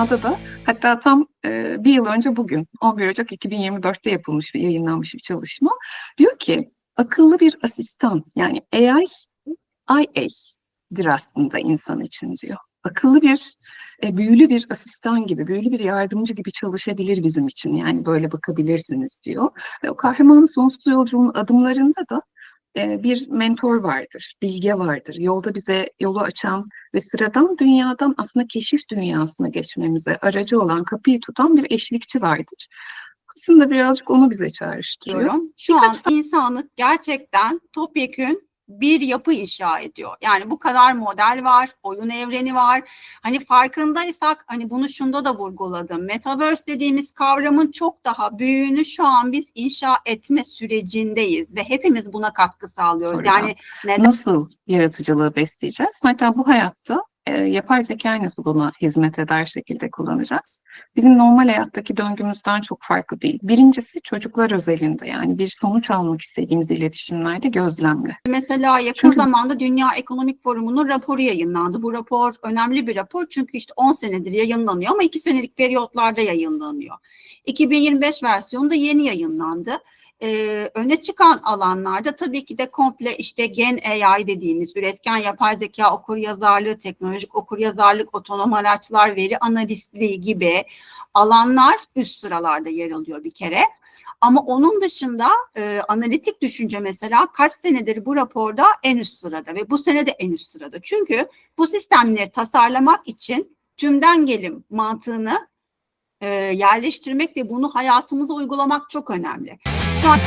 Dünyada da hatta tam e, bir yıl önce bugün 11 Ocak 2024'te yapılmış ve yayınlanmış bir çalışma. Diyor ki akıllı bir asistan yani AI, IA'dir aslında insan için diyor. Akıllı bir, e, büyülü bir asistan gibi, büyülü bir yardımcı gibi çalışabilir bizim için. Yani böyle bakabilirsiniz diyor. Ve o kahramanın sonsuz yolculuğun adımlarında da e, bir mentor vardır, bilge vardır. Yolda bize yolu açan ve sıradan dünyadan aslında keşif dünyasına geçmemize aracı olan, kapıyı tutan bir eşlikçi vardır. Aslında birazcık onu bize çağrıştırıyor. Şu an insanlık gerçekten topyekün bir yapı inşa ediyor. Yani bu kadar model var, oyun evreni var. Hani farkındaysak hani bunu şunda da vurguladım. Metaverse dediğimiz kavramın çok daha büyüğünü şu an biz inşa etme sürecindeyiz ve hepimiz buna katkı sağlıyoruz. Tabii yani neden Nasıl yaratıcılığı besleyeceğiz? Hatta bu hayatta e, yapay zekayı nasıl buna hizmet eder şekilde kullanacağız? Bizim normal hayattaki döngümüzden çok farklı değil. Birincisi çocuklar özelinde yani bir sonuç almak istediğimiz iletişimlerde gözlemle. Mesela yakın Çünkü- zamanda Dünya Ekonomik Forumu'nun raporu yayınlandı. Bu rapor önemli bir rapor çünkü işte 10 senedir yayınlanıyor ama 2 senelik periyotlarda yayınlanıyor. 2025 versiyonu da yeni yayınlandı. Ee, öne çıkan alanlarda tabii ki de komple işte gen AI dediğimiz üretken yapay zeka okur yazarlığı, teknolojik okur yazarlık, otonom araçlar, veri analistliği gibi alanlar üst sıralarda yer alıyor bir kere. Ama onun dışında e, analitik düşünce mesela kaç senedir bu raporda en üst sırada ve bu sene de en üst sırada. Çünkü bu sistemleri tasarlamak için tümden gelim mantığını e, yerleştirmek ve bunu hayatımıza uygulamak çok önemli. ช็อต